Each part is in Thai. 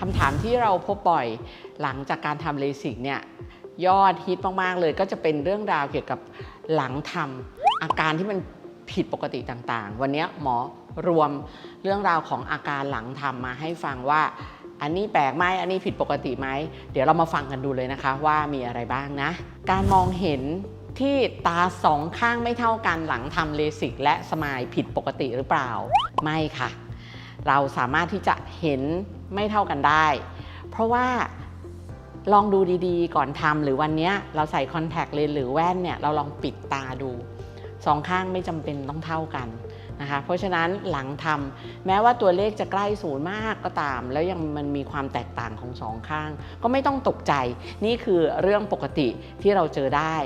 คำถามที่เราพบบ่อยหลังจากการทำเลสิกเนี่ยยอดฮิตมาก ๆ เลยก็จะเป็นเรื่องราวเกี่ยวกับหลังทำอาการที่มันผิดปกติต่างๆ วันนี้หมอรวมเรื่องราวของอาการหลังทำมาให้ฟังว่า อันนี้แปลกไหมอันนี้ผิดปกติไหมเดี๋ยวเรามาฟังกันดูเลยนะคะ ว่ามีอะไรบ้างนะ การมองเห็นที่ตาสองข้างไม่เท่ากันหลังทำเลสิกและสมายผิดปกติหรือเปล่า ไม่ค่ะ เราสามารถที่จะเห็น ไม่เท่ากันได้ เพราะว่าลองดูดีๆ ก่อนทำหรือวันนี้เราใส่คอนแทคเลนส์หรือแว่นเนี่ยเราลองปิดตาดูสองข้างไม่จำเป็นต้องเท่ากันนะคะเพราะฉะนั้นหลังทำแม้ว่าตัวเลขจะใกล้ศูนย์มากก็ตาม แล้วยังมันมีความแตกต่างของสองข้าง ก็ไม่ต้องตกใจ นี่คือเรื่องปกติที่เราเจอได้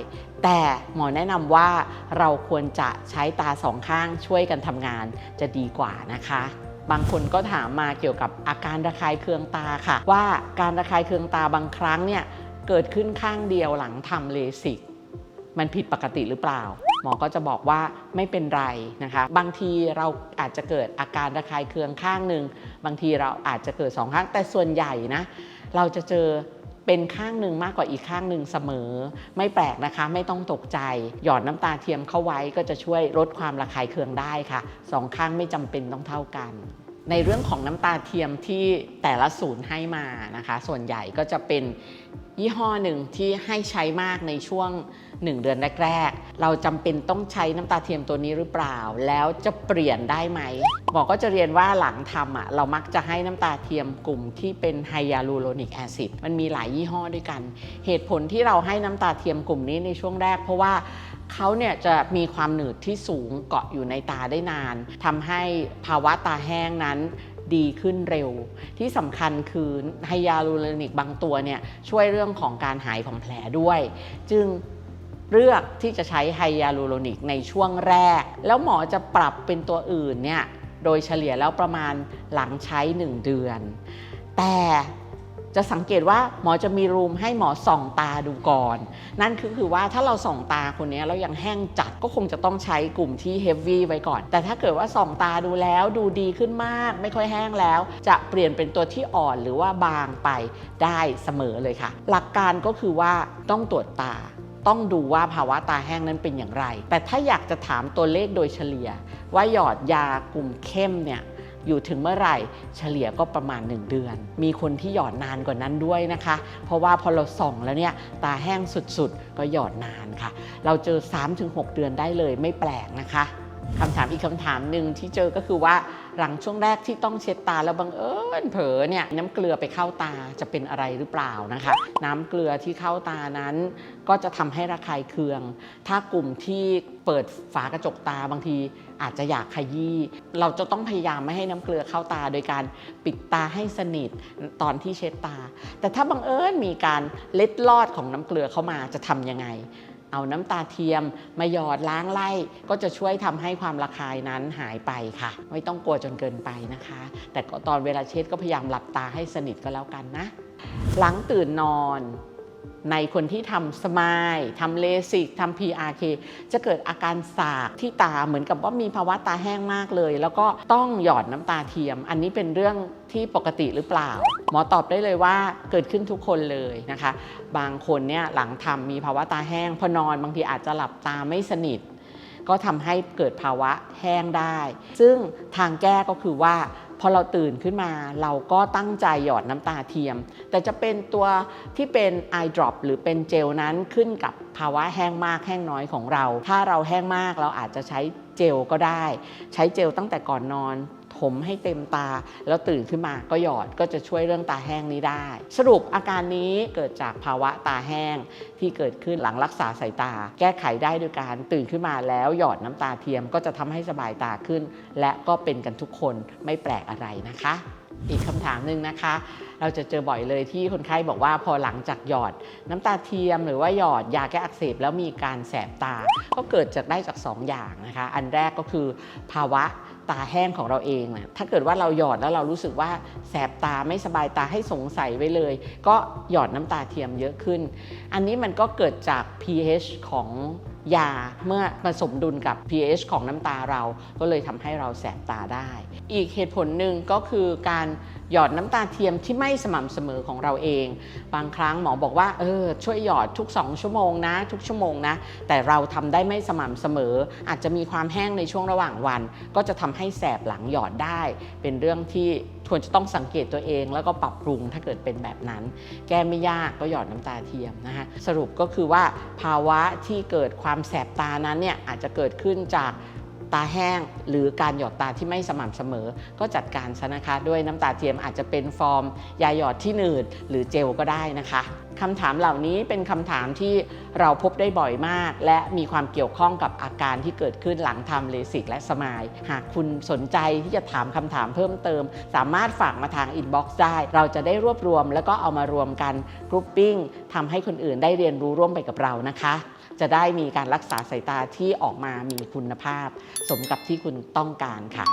แต่หมอแนะนำว่าเราควรจะใช้ตาสองข้างช่วยกันทำงานจะดีกว่านะคะ บางคนก็ถามมาเกี่ยวกับอาการระคายเคืองตาค่ะ ว่าการระคายเคืองตาบางครั้งเนี่ยเกิดขึ้นข้างเดียวหลังทำเลสิก มันผิดปกติหรือเปล่า หมอก็จะบอกว่าไม่เป็นไรนะคะ บางทีเราอาจจะเกิดอาการระคายเคืองข้างหนึ่งบางทีเราอาจจะเกิดสองข้างแต่ส่วนใหญ่นะเราจะเจอ เป็นข้างหนึ่งมากกว่าอีกข้างหนึ่งเสมอ ไม่แปลกนะคะ ไม่ต้องตกใจ หยอดน้ำตาเทียมเข้าไว้ก็จะช่วยลดความระคายเคืองได้ค่ะสองข้างไม่จำเป็นต้องเท่ากัน ในเรื่องของน้ำตาเทียมที่แต่ละศูนย์ให้มานะคะ ส่วนใหญ่ก็จะเป็นยี่ห้อหนึ่งที่ให้ใช้มากในช่วง 1 เดือนแรกๆ เราจำเป็นต้องใช้น้ำตาเทียมตัวนี้หรือเปล่า แล้วจะเปลี่ยนได้ไหมหมอก็จะเรียนว่าหลังทำอะเรามักจะให้น้ำตาเทียมกลุ่มที่เป็นไฮยาลูโรนิกแอซิดมันมีหลายยี่ห้อด้วยกัน เหตุผลที่เราให้น้ำตาเทียมกลุ่มนี้ในช่วงแรก เพราะว่า เขาเนี่ยจะมีความหนืดที่สูงเกาะอยู่ในตาได้นานทำให้ภาวะตาแห้งนั้นดีขึ้นเร็ว ที่สำคัญคือไฮยาลูโรนิกบางตัวเนี่ยช่วยเรื่องของการหายของแผลด้วย จึงเลือกที่จะใช้ไฮยาลูโรนิกในช่วงแรก แล้วหมอจะปรับเป็นตัวอื่นเนี่ยโดยเฉลี่ยแล้วประมาณหลังใช้ 1 เดือน แต่ จะสังเกตว่าหมอจะมีรูมให้หมอส่องตาดูก่อน นั่นคือคือว่าถ้าเราส่องตาคนนี้แล้วยังแห้งจัดก็คงจะต้องใช้กลุ่มที่เฮฟวี่ไว้ก่อน แต่ถ้าเกิดว่าส่องตาดูแล้วดูดีขึ้นมาก ไม่ค่อยแห้งแล้ว จะเปลี่ยนเป็นตัวที่อ่อนหรือว่าบางไปได้เสมอเลยค่ะ หลักการก็คือว่าต้องตรวจตาต้องดูว่าภาวะตาแห้งนั้นเป็นอย่างไร แต่ถ้าอยากจะถามตัวเลขโดยเฉลี่ย ว่าหยอดยากลุ่มเข้มเนี่ย อยู่ถึงเมื่อไหร่ เฉลี่ยก็ประมาณ 1 เดือน มีคนที่หยอดนานกว่านั้นด้วยนะคะ เพราะว่าพอเราส่องแล้วเนี่ยตาแห้งสุดๆ ก็หยอดนานค่ะ เราเจอ 3-6 เดือนได้เลยไม่แปลกนะคะคำถามอีกคำถามหนึ่งที่เจอก็คือว่า หลังช่วงแรกที่ต้องเช็ดตาแล้วบังเอิญเผลอเนี่ยน้ำเกลือไปเข้าตาจะเป็นอะไรหรือเปล่านะคะ น้ำเกลือที่เข้าตานั้น ก็จะทำให้ระคายเคือง ถ้ากลุ่มที่เปิดฝากระจกตาบางทีอาจจะอยากขยี้ เราจะต้องพยายามไม่ให้น้ำเกลือเข้าตา โดยการปิดตาให้สนิทตอนที่เช็ดตา แต่ถ้าบังเอิญมีการเล็ดลอดของน้ำเกลือเข้ามาจะทำยังไง เอาน้ำตาเทียมมาหยอดล้างไล่ ก็จะช่วยทำให้ความระคายนั้นหายไปค่ะ ไม่ต้องกลัวจนเกินไปนะคะ แต่ก็ตอนเวลาเช็ดก็พยายามหลับตาให้สนิทก็แล้วกันนะ หลังตื่นนอน ในคนที่ทำสมายทำเลสิกทำ PRK จะเกิดอาการสากที่ตาเหมือนกับว่ามีภาวะตาแห้งมากเลย แล้วก็ต้องหยอดน้ำตาเทียม อันนี้เป็นเรื่องที่ปกติหรือเปล่า หมอตอบได้เลยว่าเกิดขึ้นทุกคนเลยนะคะ บางคนเนี่ยหลังทำมีภาวะตาแห้งพอนอนบางทีอาจจะหลับตาไม่สนิท ก็ทำให้เกิดภาวะแห้งได้ ซึ่งทางแก้ก็คือว่า พอเราตื่นขึ้นมาเราก็ตั้งใจหยอดน้ำตาเทียม แต่จะเป็นตัวที่เป็น eye drop หรือเป็นเจลนั้นขึ้นกับภาวะแห้งมากแห้งน้อยของเรา ถ้าเราแห้งมากเราอาจจะใช้ เจลก็ได้ ใช้เจลตั้งแต่ก่อนนอน ถมให้เต็มตา แล้วตื่นขึ้นมาก็หยอดก็จะช่วยเรื่องตาแห้งนี้ได้ สรุปอาการนี้เกิดจากภาวะตาแห้งที่เกิดขึ้นหลังรักษาสายตา แก้ไขได้โดยการตื่นขึ้นมาแล้วหยอดน้ำตาเทียมก็จะทำให้สบายตาขึ้น และก็เป็นกันทุกคนไม่แปลกอะไรนะคะ อีกคำถามหนึ่งนะคะ เราจะเจอบ่อยเลยที่คนไข้บอกว่าพอหลังจากหยอด น้ำตาเทียมหรือว่าหยอดยาแก้อักเสบแล้วมีการแสบตา ก็เกิดจากได้จาก 2 อย่างนะคะ อันแรกก็คือภาวะตาแห้งของเราเองนะถ้าเกิดว่าเราหยอดแล้วเรารู้สึกว่าแสบตาไม่สบายตาให้สงสัยไว้เลย ก็หยอดน้ำตาเทียมเยอะขึ้น อันนี้มันก็เกิดจาก pH ของ ยาเมื่อผสมดุลกับ pH ของน้ำตาเรา ก็เลยทำให้เราแสบตาได้ อีกเหตุผลหนึ่งก็คือการหยอดน้ำตาเทียมที่ไม่สม่ำเสมอของเราเอง บางครั้งหมอบอกว่าเออช่วยหยอดทุก 2 ชั่วโมงนะ ทุกชั่วโมงนะ แต่เราทำได้ไม่สม่ำเสมอ อาจจะมีความแห้งในช่วงระหว่างวัน ก็จะทำให้แสบหลังหยอดได้ เป็นเรื่องที่ ควรจะต้องสังเกตตัวเอง แล้วก็ปรับปรุงถ้าเกิดเป็นแบบนั้น แก้ไม่ยากก็หยอดน้ำตาเทียมนะคะสรุปก็คือว่าภาวะที่เกิดความแสบตานั้นเนี่ยอาจจะเกิดขึ้นจาก ตาแห้ง หรือการหยอดตาที่ไม่สม่ำเสมอ ก็จัดการซะนะคะด้วยน้ำตาเทียมอาจจะเป็นฟอร์ม ยาหยอดที่หนืดหรือเจลก็ได้นะคะคำถามเหล่านี้เป็นคำถามที่เราพบได้บ่อยมาก และมีความเกี่ยวข้องกับอาการที่เกิดขึ้นหลังทำเลสิกและสมาย หากคุณสนใจที่จะถามคำถามเพิ่มเติม สามารถฝากมาทางอินบ็อกซ์ได้ เราจะได้รวบรวม แล้วก็เอามารวมกันกรุ๊ปปิ้งทำให้คนอื่นได้เรียนรู้ร่วมไปกับเรานะคะ จะได้มีการรักษาสายตาที่ออกมามีคุณภาพ สมกับที่คุณต้องการค่ะ